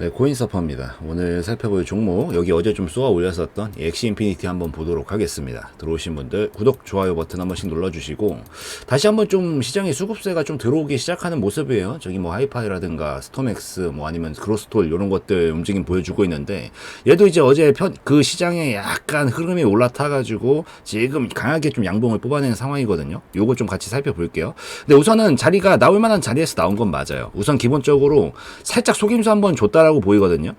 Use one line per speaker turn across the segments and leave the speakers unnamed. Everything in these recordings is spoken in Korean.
네, 코인서퍼입니다. 오늘 살펴볼 종목, 여기 어제 좀 쏘아 올렸었던 이 엑시 인피니티 한번 보도록 하겠습니다. 들어오신 분들 구독, 좋아요 버튼 한 번씩 눌러주시고, 다시 한번 좀 시장에 수급세가 좀 들어오기 시작하는 모습이에요. 저기 뭐 하이파이라든가 스톰엑스, 뭐 아니면 그로스톨, 이런 것들 움직임 보여주고 있는데, 얘도 이제 어제 편, 그 시장에 약간 흐름이 올라타가지고, 지금 강하게 좀 양봉을 뽑아내는 상황이거든요. 요거 좀 같이 살펴볼게요. 근데 우선은 자리가 나올 만한 자리에서 나온 건 맞아요. 우선 기본적으로 살짝 속임수 한번 줬다 보이거든요.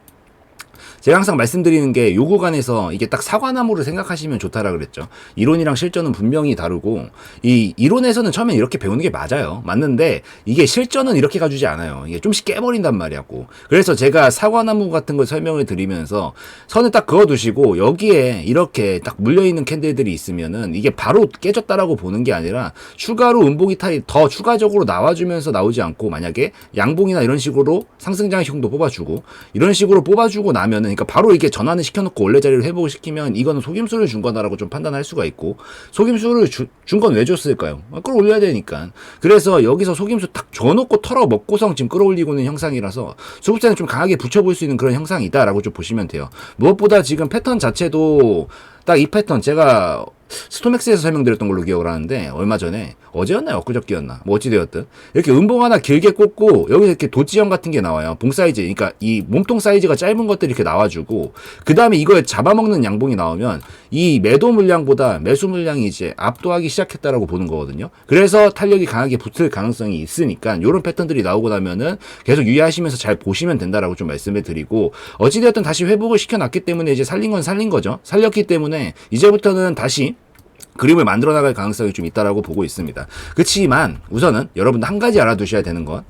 제가 항상 말씀드리는 게 요 구간에서 이게 딱 사과나무를 생각하시면 좋다라 그랬죠. 이론이랑 실전은 분명히 다르고 이 이론에서는 처음에 이렇게 배우는 게 맞아요. 맞는데 이게 실전은 이렇게 가주지 않아요. 이게 좀씩 깨버린단 말이야고. 그래서 제가 사과나무 같은 걸 설명을 드리면서 선을 딱 그어두시고 여기에 이렇게 딱 물려있는 캔들들이 있으면은 이게 바로 깨졌다라고 보는 게 아니라 추가로 음봉 이탈이 더 추가적으로 나와주면서 나오지 않고 만약에 양봉이나 이런 식으로 상승장형도 뽑아주고 이런 식으로 뽑아주고 나면은 그러니까 바로 이렇게 전환을 시켜놓고 원래 자리를 회복을 시키면 이거는 속임수를 준 거다라고 좀 판단할 수가 있고 속임수를 준 건 왜 줬을까요? 아, 끌어올려야 되니까. 그래서 여기서 속임수 딱 줘놓고 털어 먹고성 지금 끌어올리고 있는 형상이라서 수급세는 좀 강하게 붙여볼 수 있는 그런 형상이 있다라고 좀 보시면 돼요. 무엇보다 지금 패턴 자체도 딱 이 패턴 제가 스토맥스에서 설명드렸던 걸로 기억을 하는데 얼마 전에 어제였나요 엊그저께였나 뭐 어찌되었든 이렇게 음봉 하나 길게 꽂고 여기 이렇게 도지형 같은 게 나와요. 봉 사이즈. 그러니까 이 몸통 사이즈가 짧은 것들이 이렇게 나와주고 그 다음에 이걸 잡아먹는 양봉이 나오면 이 매도 물량보다 매수 물량이 이제 압도하기 시작했다라고 보는 거거든요. 그래서 탄력이 강하게 붙을 가능성이 있으니까 이런 패턴들이 나오고 나면은 계속 유의하시면서 잘 보시면 된다라고 좀 말씀을 드리고 어찌되었든 다시 회복을 시켜놨기 때문에 이제 살린 건 살린 거죠. 살렸기 때문에 이제부터는 다시 그림을 만들어 나갈 가능성이 좀 있다라고 보고 있습니다. 그렇지만 우선은 여러분들 한 가지 알아두셔야 되는 건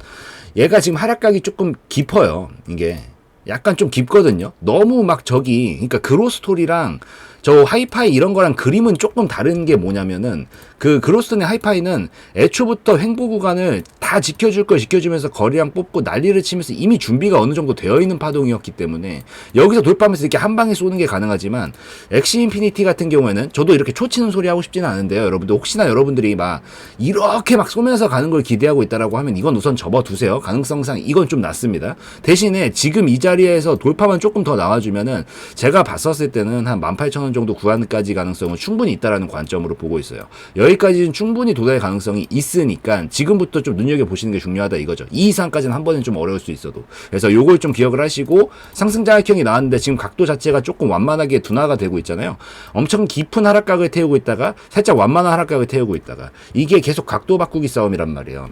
얘가 지금 하락각이 조금 깊어요. 이게 약간 좀 깊거든요. 너무 막 저기 그러니까 그로스토리랑 저 하이파이 이런 거랑 그림은 조금 다른 게 뭐냐면은 그 그로스톤의 하이파이는 애초부터 횡보 구간을 다 지켜줄 걸 지켜주면서 거리랑 뽑고 난리를 치면서 이미 준비가 어느 정도 되어 있는 파동이었기 때문에 여기서 돌파하면서 이렇게 한 방에 쏘는 게 가능하지만 엑시 인피니티 같은 경우에는 저도 이렇게 초치는 소리 하고 싶지는 않은데요. 여러분들 혹시나 여러분들이 막 이렇게 막 쏘면서 가는 걸 기대하고 있다라고 하면 이건 우선 접어두세요. 가능성상 이건 좀 낮습니다. 대신에 지금 이 자리에서 돌파만 조금 더 나와주면은 제가 봤었을 때는 한 18,000원 정도 구간까지 가능성은 충분히 있다라는 관점으로 보고 있어요. 여기까지는 충분히 도달 가능성이 있으니까 지금부터 좀 눈여겨 보시는 게 중요하다 이거죠. 이 이상까지는 한 번은 좀 어려울 수 있어도. 그래서 요걸 좀 기억을 하시고 상승장학형이 나왔는데 지금 각도 자체가 조금 완만하게 둔화가 되고 있잖아요. 엄청 깊은 하락각을 태우고 있다가 살짝 완만한 하락각을 태우고 있다가 이게 계속 각도 바꾸기 싸움이란 말이에요.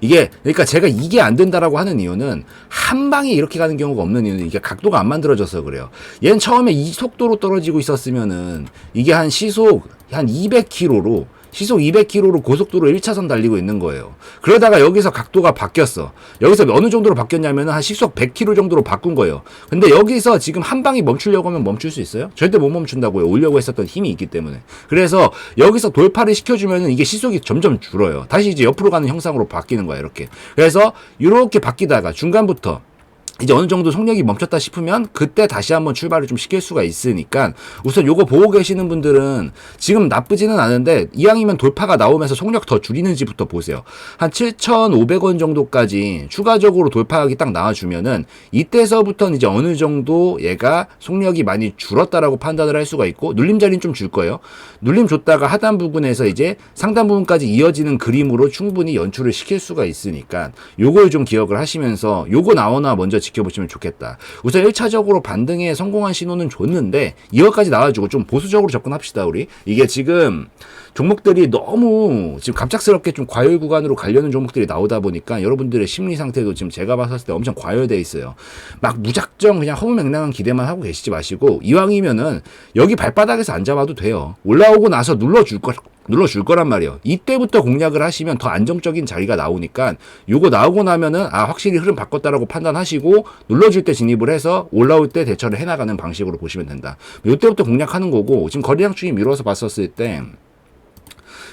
이게 그러니까 제가 이게 안 된다라고 하는 이유는 한 방에 이렇게 가는 경우가 없는 이유는 이게 각도가 안 만들어져서 그래요. 얘는 처음에 이 속도로 떨어지고 있었으면은 이게 한 시속 한 200km로 시속 200km로 고속도로 1차선 달리고 있는 거예요. 그러다가 여기서 각도가 바뀌었어. 여기서 어느 정도로 바뀌었냐면 한 시속 100km 정도로 바꾼 거예요. 근데 여기서 지금 한 방이 멈추려고 하면 멈출 수 있어요? 절대 못 멈춘다고요. 오려고 했었던 힘이 있기 때문에. 그래서 여기서 돌파를 시켜주면 이게 시속이 점점 줄어요. 다시 이제 옆으로 가는 형상으로 바뀌는 거야, 이렇게. 그래서 이렇게 바뀌다가 중간부터 이제 어느 정도 속력이 멈췄다 싶으면 그때 다시 한번 출발을 좀 시킬 수가 있으니까 우선 요거 보고 계시는 분들은 지금 나쁘지는 않은데 이왕이면 돌파가 나오면서 속력 더 줄이는지부터 보세요. 한 7,500원 정도까지 추가적으로 돌파하기 딱 나와주면은 이때서부터는 이제 어느 정도 얘가 속력이 많이 줄었다라고 판단을 할 수가 있고 눌림 자리는 좀 줄 거예요. 눌림 줬다가 하단 부분에서 이제 상단 부분까지 이어지는 그림으로 충분히 연출을 시킬 수가 있으니까 요걸 좀 기억을 하시면서 요거 나오나 먼저 지켜보시면 좋겠다. 우선 1차적으로 반등에 성공한 신호는 줬는데 이거까지 나와주고 좀 보수적으로 접근합시다 우리. 이게 지금 종목들이 너무 지금 갑작스럽게 좀 과열 구간으로 가려는 종목들이 나오다 보니까 여러분들의 심리 상태도 지금 제가 봤을 때 엄청 과열돼 있어요. 막 무작정 그냥 허무맹랑한 기대만 하고 계시지 마시고 이왕이면은 여기 발바닥에서 안 잡아도 돼요. 올라오고 나서 눌러줄 거 눌러줄 거란 말이에요. 이때부터 공략을 하시면 더 안정적인 자리가 나오니까 요거 나오고 나면은 아 확실히 흐름 바꿨다라고 판단하시고 눌러줄 때 진입을 해서 올라올 때 대처를 해나가는 방식으로 보시면 된다. 요때부터 공략하는 거고 지금 거래량 축이 미뤄서 봤었을 때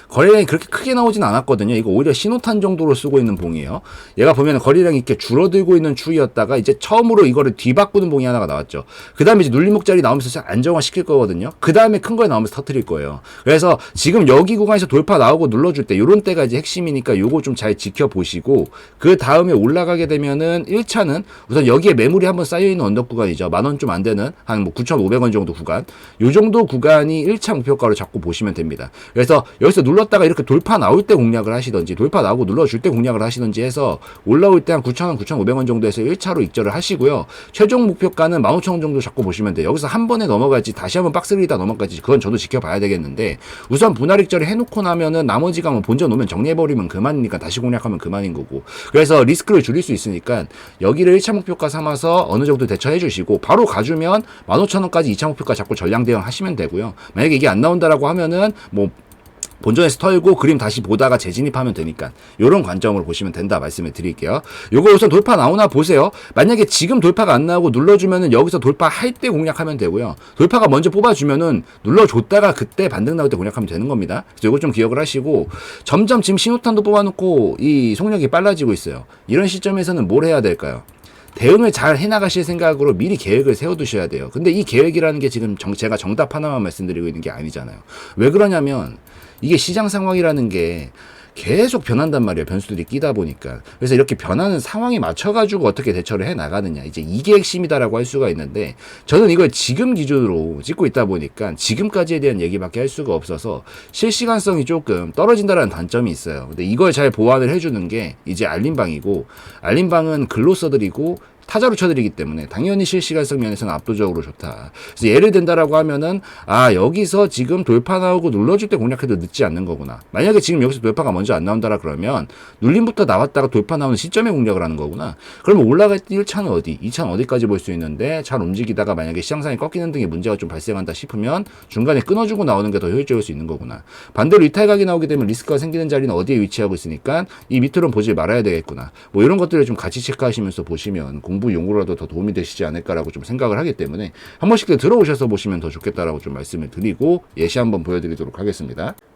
거래량이 그렇게 크게 나오진 않았거든요. 이거 오히려 신호탄 정도로 쓰고 있는 봉이에요. 얘가 보면 거래량이 이렇게 줄어들고 있는 추이였다가 이제 처음으로 이거를 뒤바꾸는 봉이 하나가 나왔죠. 그 다음에 이제 눌림목자리 나오면서 좀 안정화 시킬 거거든요. 그 다음에 큰 거에 나오면서 터트릴 거예요. 그래서 지금 여기 구간에서 돌파 나오고 눌러줄 때 요런 때가 이제 핵심이니까 요거 좀 잘 지켜보시고 그 다음에 올라가게 되면은 1차는 우선 여기에 매물이 한번 쌓여있는 언덕 구간이죠. 만 원 좀 안 되는 한 뭐 9,500원 정도 구간. 요 정도 구간이 1차 목표가로 잡고 보시면 됩니다. 그래서 여기서 눌 렀다가 이렇게 돌파 나올 때 공략을 하시던지 돌파 나오고 눌러줄 때 공략을 하시던지 해서 올라올 때 한 9,000원, 9,500원 정도에서 1차로 익절을 하시고요. 최종 목표가는 15,000원 정도 잡고 보시면 돼요. 여기서 한 번에 넘어갈지 다시 한번 박스를 다 넘어갈지 그건 저도 지켜봐야 되겠는데 우선 분할 익절을 해놓고 나면은 나머지가 뭐 본전 오면 정리해버리면 그만이니까 다시 공략하면 그만인 거고 그래서 리스크를 줄일 수 있으니까 여기를 1차 목표가 삼아서 어느 정도 대처해 주시고 바로 가주면 15,000원까지 2차 목표가 잡고 전량 대응 하시면 되고요. 만약에 이게 안 나온다라고 하면은 뭐 본전에서 털고 그림 다시 보다가 재진입하면 되니까 요런 관점으로 보시면 된다 말씀을 드릴게요. 요거 우선 돌파 나오나 보세요. 만약에 지금 돌파가 안 나오고 눌러주면은 여기서 돌파할 때 공략하면 되고요. 돌파가 먼저 뽑아주면은 눌러줬다가 그때 반등 나올 때 공략하면 되는 겁니다. 그래서 요거 좀 기억을 하시고 점점 지금 신호탄도 뽑아놓고 이 속력이 빨라지고 있어요. 이런 시점에서는 뭘 해야 될까요? 대응을 잘 해나가실 생각으로 미리 계획을 세워두셔야 돼요. 근데 이 계획이라는 게 지금 정, 제가 정답 하나만 말씀드리고 있는 게 아니잖아요. 왜 그러냐면 이게 시장 상황이라는 게 계속 변한단 말이에요. 변수들이 끼다 보니까. 그래서 이렇게 변하는 상황에 맞춰가지고 어떻게 대처를 해 나가느냐. 이제 이게 핵심이다라고 할 수가 있는데 저는 이걸 지금 기준으로 찍고 있다 보니까 지금까지에 대한 얘기밖에 할 수가 없어서 실시간성이 조금 떨어진다라는 단점이 있어요. 근데 이걸 잘 보완을 해주는 게 이제 알림방이고 알림방은 글로 써드리고 타자로 쳐드리기 때문에 당연히 실시간성 면에서는 압도적으로 좋다. 그래서 예를 든다라고 하면은 아 여기서 지금 돌파 나오고 눌러줄 때 공략해도 늦지 않는 거구나. 만약에 지금 여기서 돌파가 먼저 안 나온다라 그러면 눌림부터 나왔다가 돌파 나오는 시점에 공략을 하는 거구나. 그러면 올라갈 때 1차는 어디, 2차는 어디까지 볼 수 있는데 잘 움직이다가 만약에 시장상이 꺾이는 등의 문제가 좀 발생한다 싶으면 중간에 끊어주고 나오는 게 더 효율적일 수 있는 거구나. 반대로 이탈각이 나오게 되면 리스크가 생기는 자리는 어디에 위치하고 있으니까 이 밑으로는 보지 말아야 되겠구나. 뭐 이런 것들을 좀 같이 체크하시면서 보시면 공부 용어라도 더 도움이 되시지 않을까라고 좀 생각을 하기 때문에 한 번씩 들어오셔서 보시면 더 좋겠다라고 좀 말씀을 드리고 예시 한번 보여드리도록 하겠습니다.